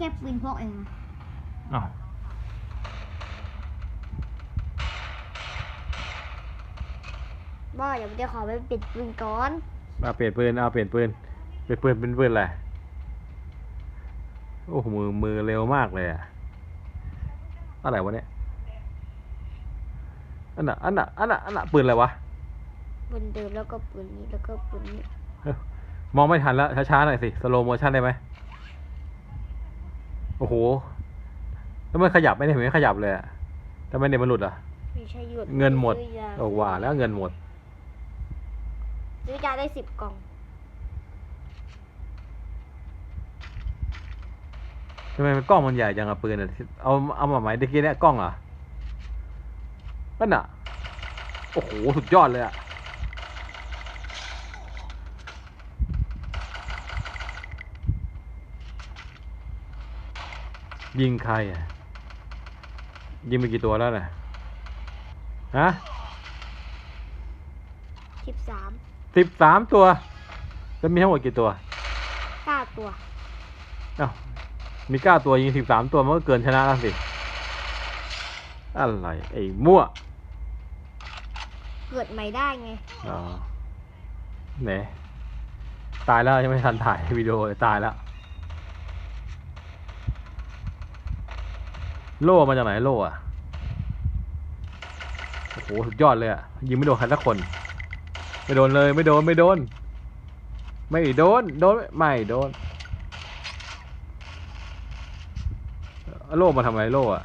แค่ปืนพกเองนะอ้าวบ้าเดี๋ยวจะขอไปปิดปืนก่อนเอาเปลี่ยนปืนเอาเปลี่ยนปืนเปลี่ยนปืนเป็นปืนอะไรโอ้โหมือมือเร็วมากเลยอะอะไรวะเนี่ยอันน่ะอันน่ะอันน่ะอันน่ะปืนอะไรวะปืนเดิมแล้วก็ปืนนี้แล้วก็ปืนนี้มองไม่ทันแล้วช้าๆหน่อยสิสโลโมชั่นได้ไหม โอ้โห แล้วมันขยับไหมเนี่ยเห็นไหมขยับเลยอะทำไมเนี่ยมันหลุดอะ ไม่ใช่หยุดเงินหมด ซื้อยาโอ้ว่าแล้วเงินหมด ซื้อยาได้สิบกล่อง ทำไมมันกล้องมันใหญ่จังอะปืนอะเอาเอามาไหมเมื่อกี้เนี่ยกล้องเหรอะนั่นอะโอ้โห สุดยอดเลยอะ ยิงใครอะยิงไปกี่ตัวแล้วน่ะฮะสิบสามสิบสามตัว แล้วมีทั้งหมดกี่ตัวเก้าตัวอ้าวมีเก้าตัวยิงสิบสามตัวมันก็เกินชนะแล้วสิอะไรไอ้มั่ว เกิดใหม่ได้ไงอ๋อไหนตายแล้วยังไม่ทันถ่ายวิดีโอเลยตายแล้ว โล่มาจากไหนโล่อะโอ้โหสุดยอดเลยอะยิงไม่โดนใครสักคน ไม่โดนเลยไม่โดนไม่โดน ไม่โดนโดนไม่โดนโล่มาทำอะไรโล่อะ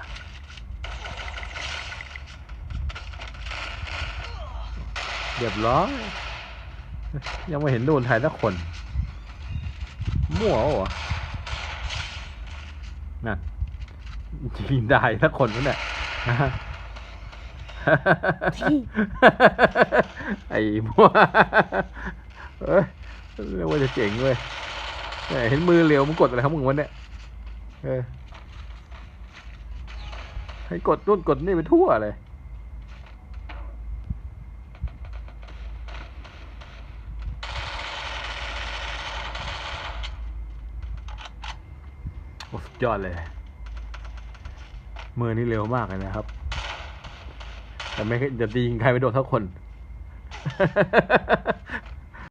เรียบร้อยยังไม่เห็นโดนใครสักคน มั่วเหรอนั่น ยิงได้สักคนนั่นแหละไอ้มัวเอ้ยเรียกว่าจะเจ๋งเว้ยเห็นมือเร็วมึงกดอะไรของมึงวะเนี่ยเออให้กดนู่นกดนี่ไปทั่วเลยโอ้สุดยอดเลย มือนี่เร็วมากเลยนะครับ แต่ไม่จะตียิงใครไปโดนทักคน